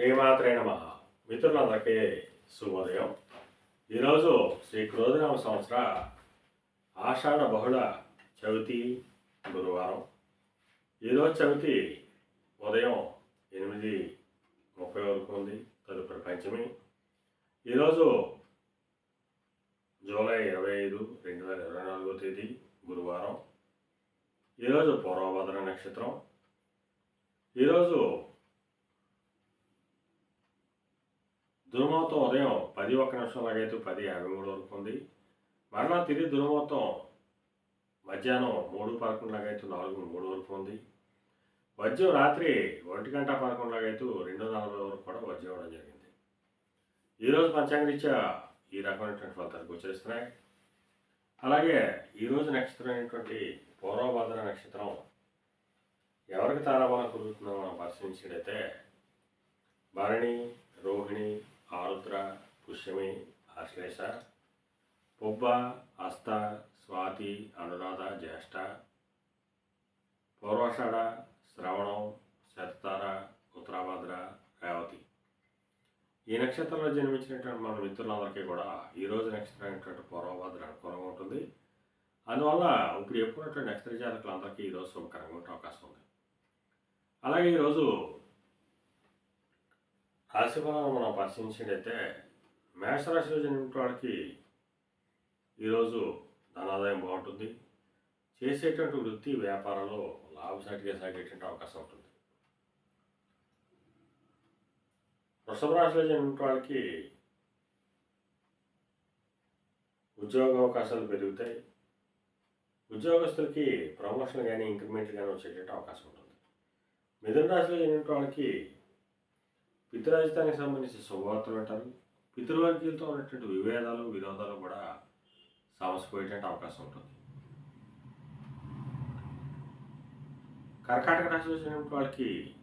శ్రీమాత్రే నమ. మిత్రులందరికీ శుభోదయం. ఈరోజు శ్రీ క్రోధనామ సంవత్సర ఆషాఢ బహుళ చవితి గురువారం. ఈరోజు చవితి ఉదయం ఎనిమిది ముప్పై వరకు ఉంది తదుపరి పంచమి. ఈరోజు జూలై ఇరవై ఐదు రెండు వేల ఇరవై నాలుగో తేదీ గురువారం. ఈరోజు పూర్వభద్ర నక్షత్రం. ఈరోజు దుర్మూర్తం ఉదయం పది ఒక్క నిమిషం లాగైతే పది యాభై మూడు వరకు ఉంది మరలా తిరిగి దుర్మూర్తం మధ్యాహ్నం మూడు పదకొండు లాగైతే నాలుగు మూడు వరకు ఉంది. వజ్రం రాత్రి ఒంటి గంట పదకొండు లాగైతే రెండు నలభై వరకు కూడా వజ్రం ఇవ్వడం జరిగింది. ఈరోజు పంచాంగరీత్యా ఈ రకమైనటువంటి ఫలితాలు గోచరిస్తున్నాయి అలాగే ఈరోజు నక్షత్రం అయినటువంటి పూర్వభద్ర నక్షత్రం ఎవరికి తారాబలం కుదురుతుందో మనం పరిశీలించినట్లయితే భరణి రోహిణి ఆరుద్ర పుష్యమి ఆశ్లేష పుబ్బ హస్త స్వాతి అనురాధ జ్యేష్ఠ పూర్వాషాఢ శ్రవణం శతతార ఉత్తరాభద్ర రేవతి. ఈ నక్షత్రంలో జన్మించినటువంటి మన మిత్రులందరికీ కూడా ఈరోజు నక్షత్రం అయినటువంటి పూర్వభద్ర అనుకూలంగా ఉంటుంది. అందువల్ల ఇప్పుడు చెప్పుకున్నటువంటి నక్షత్ర జాతకులందరికీ ఈరోజు శుభకరంగా ఉండే అవకాశం ఉంది. అలాగే ఈరోజు రాశిఫలాలను మనం పరిశీలించినట్టయితే మేషరాశిలో జన్మించిన వాడికి ఈరోజు ధనాదాయం బాగుంటుంది. చేసేటువంటి వృత్తి వ్యాపారంలో లాభసాటిగా సాగేటువంటి అవకాశం ఉంటుంది. వృషభ రాశిలో జన్మించిన వాళ్ళకి ఉద్యోగ అవకాశాలు పెరుగుతాయి. ఉద్యోగస్తులకి ప్రమోషన్ కానీ ఇంక్రిమెంట్ కానీ వచ్చేటువంటి అవకాశం ఉంటుంది. మిథున రాశిలో జన్మించిన వాళ్ళకి పితృరాజితానికి సంబంధించిన శుభవార్తలు అంటారు. పితృవర్గీయులతో ఉన్నటువంటి విభేదాలు విరోధాలు కూడా సమసిపోయేటువంటి అవకాశం ఉంటుంది. కర్కాటక రాశి వచ్చినటువంటి వాళ్ళకి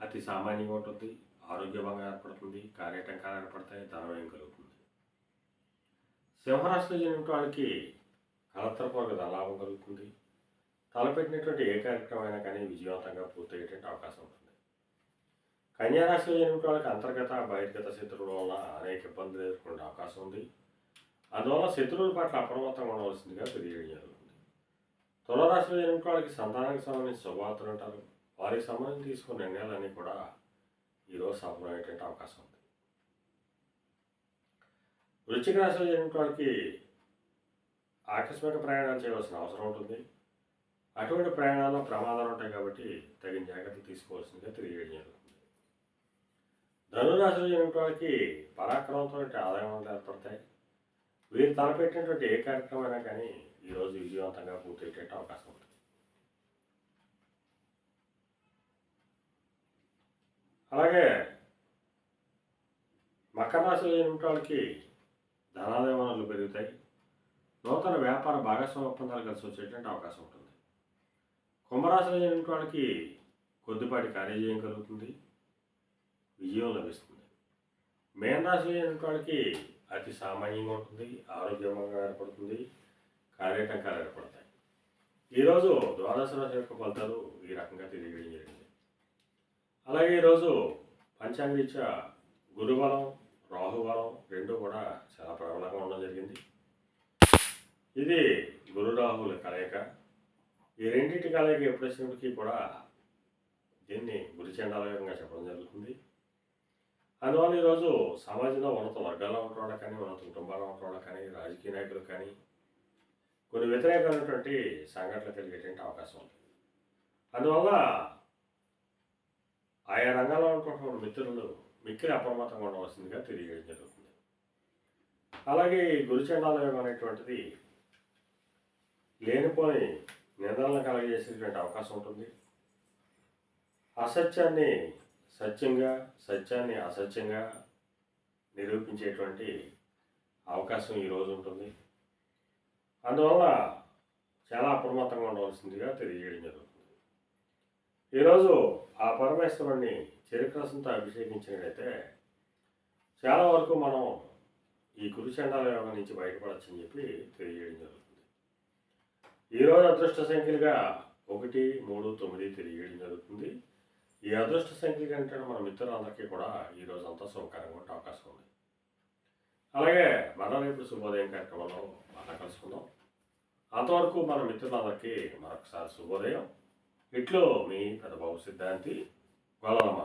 అతి సామాన్యంగా ఉంటుంది. ఆరోగ్యభంగా ఏర్పడుతుంది. కార్యటంకాలు ఏర్పడతాయి. ధనవ్యయం కలుగుతుంది. సింహరాశిలో చెందిన వాళ్ళకి కలత్రపూర్వక ధనలాభం కలుగుతుంది. తలపెట్టినటువంటి ఏ కార్యక్రమం అయినా కానీ విజయవంతంగా పూర్తయ్యేటువంటి అవకాశం ఉంటుంది. కన్యారాశిలో జన్మిన వాళ్ళకి అంతర్గత బహిర్గత శత్రువుల వల్ల అనేక ఇబ్బందులు ఎదుర్కొనే అవకాశం ఉంది. అందువల్ల శత్రువుల పట్ల అప్రమత్తంగా ఉండవలసిందిగా తెలియజేయడం జరుగుతుంది. తులరాశిలో జన్మిన వాళ్ళకి సంతానానికి సంబంధించి శుభవార్తలు అంటారు. వారికి సంబంధించి తీసుకున్న నిర్ణయాలన్నీ కూడా ఈరోజు సఫలమయ్యేటువంటి అవకాశం ఉంది. వృశ్చిక రాశిలో జన్మిన వాళ్ళకి ఆకస్మిక ప్రయాణాలు చేయవలసిన అవసరం ఉంటుంది. అటువంటి ప్రయాణాల్లో ప్రమాదాలు ఉంటాయి కాబట్టి తగిన జాగ్రత్తలు తీసుకోవాల్సిందిగా తెలియజేయడం జరుగుతుంది. ధనురాశిలో జరిగిన వాళ్ళకి పరాక్రమంతో ఆదాయం ఏర్పడతాయి. వీరు తలపెట్టినటువంటి ఏ కార్యక్రమైనా కానీ ఈరోజు విజయవంతంగా పూర్తయ్యేటట్టు అవకాశం ఉంటుంది. అలాగే మకర రాశిలో జరిగిన వాళ్ళకి ధనాదాయ వనరులు పెరుగుతాయి. నూతన వ్యాపార భాగస్వామ్య ఒప్పందాలు కలిసి వచ్చేటువంటి అవకాశం ఉంటుంది. కుంభరాశిలో జరిగిన వాళ్ళకి కొద్దిపాటి కార్యజయం కలుగుతుంది. విజయం లభిస్తుంది. మేనరాశి రాశిలో వాళ్ళకి అతి సామాన్యంగా ఉంటుంది ఆరోగ్యంగా ఏర్పడుతుంది కార్యటంకాలు ఏర్పడతాయి. ఈరోజు ద్వాదశ రాశి యొక్క ఫలితాలు ఈ రకంగా తెలియజేయడం జరిగింది. అలాగే ఈరోజు పంచాంగరీత్యా గురుబలం రాహుబలం రెండు కూడా చాలా ప్రబలంగా ఉండడం జరిగింది. ఇది గురు రాహుల కలయిక. ఈ రెండింటి కలయిక ఎప్పుడు వచ్చినప్పటికీ కూడా దీన్ని గురిచండాలయంగా చెప్పడం జరుగుతుంది. అందువల్ల ఈరోజు సమాజంలో ఉన్నత వర్గాల్లో ఉంటున్నాడు కానీ ఉన్నత కుటుంబాల్లో ఉంటున్నాడు కానీ రాజకీయ నాయకులు కానీ కొన్ని వ్యతిరేకమైనటువంటి సంఘటనలు కలిగేటువంటి అవకాశం ఉంది. అందువల్ల ఆయా రంగాల్లో ఉన్నటువంటి మిత్రులు మిక్కిలి అప్రమత్తంగా ఉండవలసిందిగా తెలియజేయడం జరుగుతుంది. అలాగే గురుచండాలయం అనేటువంటిది లేనిపోని నిందలను కలగజేసేటువంటి అవకాశం ఉంటుంది. అసత్యాన్ని సత్యంగా సత్యాన్ని అసత్యంగా నిరూపించేటువంటి అవకాశం ఈరోజు ఉంటుంది. అందువల్ల చాలా అప్రమత్తంగా ఉండవలసిందిగా తెలియజేయడం జరుగుతుంది. ఈరోజు ఆ పరమేశ్వరుణ్ణి చెరుకరసంతో అభిషేకించినట్లయితే చాలా వరకు మనం ఈ కురుచండాల యోగం నుంచి బయటపడచ్చని చెప్పి తెలియజేయడం జరుగుతుంది. ఈరోజు అదృష్ట సంఖ్యలుగా ఒకటి మూడు తొమ్మిది తెలియజేయడం జరుగుతుంది. ఈ అదృష్ట సంఖ్య కంటే మన మిత్రులందరికీ కూడా ఈరోజు అంతా శుభకరంగా ఉండే అవకాశం ఉంది. అలాగే మరలా రేపు శుభోదయం కార్యక్రమంలో మళ్ళా కలుసుకుందాం. అంతవరకు మన మిత్రులందరికీ మరొకసారి శుభోదయం. ఇట్లో మీ పెద్దబాబు సిద్ధాంతి గోలమ్మ